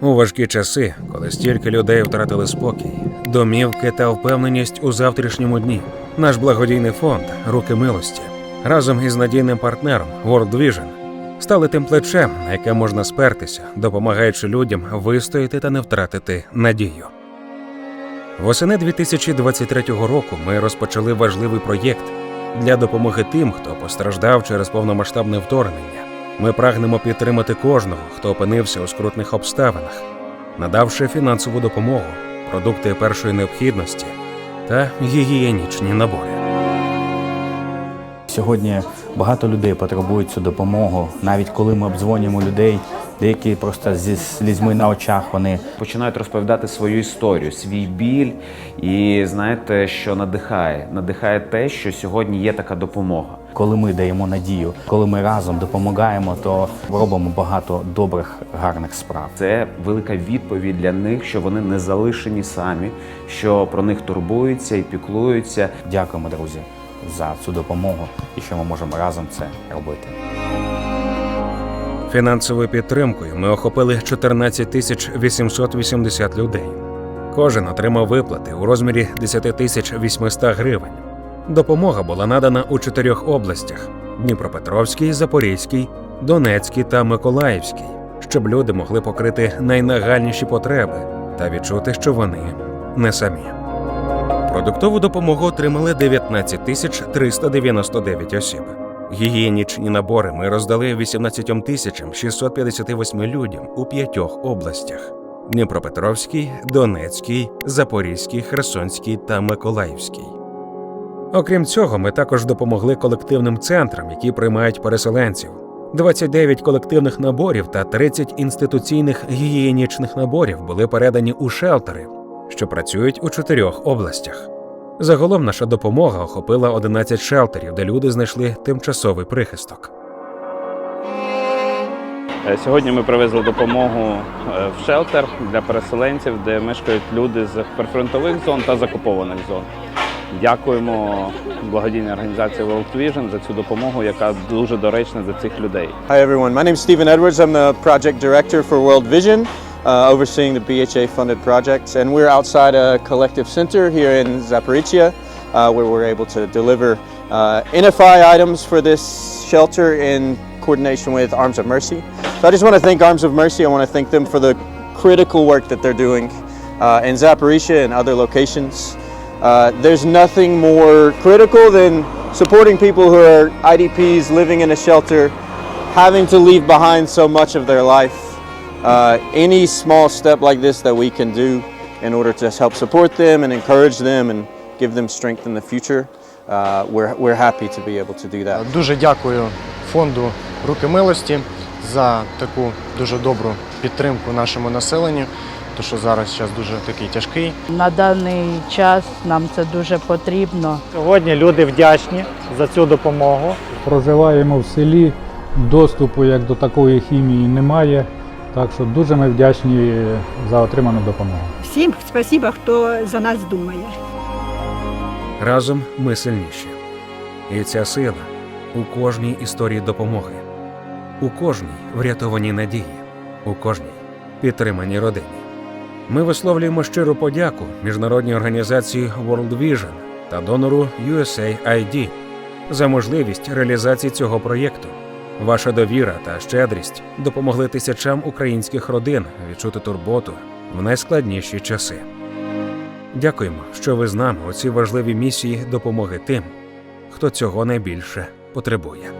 У важкі часи, коли стільки людей втратили спокій, домівки та впевненість у завтрашньому дні, наш благодійний фонд Руки милості разом із надійним партнером World Vision стали тим плечем, на яке можна спертися, допомагаючи людям вистояти та не втратити надію. Восени 2023 року ми розпочали важливий проєкт для допомоги тим, хто постраждав через повномасштабне вторгнення. Ми прагнемо підтримати кожного, хто опинився у скрутних обставинах, надавши фінансову допомогу, продукти першої необхідності та гігієнічні набори. Сьогодні багато людей потребують цю допомогу. Навіть коли ми обдзвонюємо людей, деякі просто зі слізьми на очах вони починають розповідати свою історію, свій біль, і знаєте, що надихає? Надихає те, що сьогодні є така допомога. коли ми даємо надію, коли ми разом допомагаємо, то робимо багато добрих, гарних справ. Це велика відповідь для них, що вони не залишені самі, що про них турбуються і піклуються. Дякуємо, друзі, за цю допомогу і що ми можемо разом це робити. Фінансовою підтримкою ми охопили 14 тисяч 880 людей. Кожен отримав виплати у розмірі 10 тисяч 800 гривень. Допомога була надана у чотирьох областях: Дніпропетровській, Запорізькій, Донецькій та Миколаївській, щоб люди могли покрити найнагальніші потреби та відчути, що вони не самі. Продуктову допомогу отримали 19 тисяч 399 осіб. Гігієнічні набори ми роздали 18 тисячам 658 людям у п'ятьох областях: Дніпропетровській, Донецькій, Запорізькій, Херсонській та Миколаївській. Окрім цього, ми також допомогли колективним центрам, які приймають переселенців. 29 колективних наборів та 30 інституційних гігієнічних наборів були передані у шелтери, що працюють у чотирьох областях. Загалом наша допомога охопила 11 шелтерів, де люди знайшли тимчасовий прихисток. Е, Сьогодні ми привезли допомогу е, в шелтер для переселенців, де мешкають люди з прифронтових зон та з окупованих зон. Дякуємо благодійній організації World Vision за цю допомогу, яка дуже доречна для цих людей. Hi everyone, my name is Stephen Edwards. I'm the project director for World Vision, uh, overseeing the BHA funded projects. And we're outside a collective center here in Zaporizhia, uh, where we're able to deliver uh, NFI items for this shelter in coordination with Arms of Mercy. So I just want to thank Arms of Mercy. I want to thank them for the critical work that they're doing uh, in Zaporizhia and other locations. Uh, there's nothing more critical than supporting people who are IDPs living in a shelter, having to leave behind so much of their life. Uh, any small step like this that we can do in order to help support them and encourage them and give them strength in the future, uh, we're, we're happy to be able to do that. Дуже дякую фонду Руки милості за таку дуже добру підтримку нашому населенню, тому що зараз час дуже такий тяжкий. На даний час нам це дуже потрібно. Сьогодні люди вдячні за цю допомогу. Проживаємо в селі, доступу як до такої хімії немає. Так що дуже ми вдячні за отриману допомогу. Всім спасіба, хто за нас думає. Разом ми сильніші. І ця сила у кожній історії допомоги, у кожній врятованій надії, у кожній підтриманій родині. Ми висловлюємо щиру подяку міжнародній організації World Vision та донору USAID за можливість реалізації цього проєкту. Ваша довіра та щедрість допомогли тисячам українських родин відчути турботу в найскладніші часи. Дякуємо, що ви з нами у цій важливій місії допомоги тим, хто цього найбільше потребує.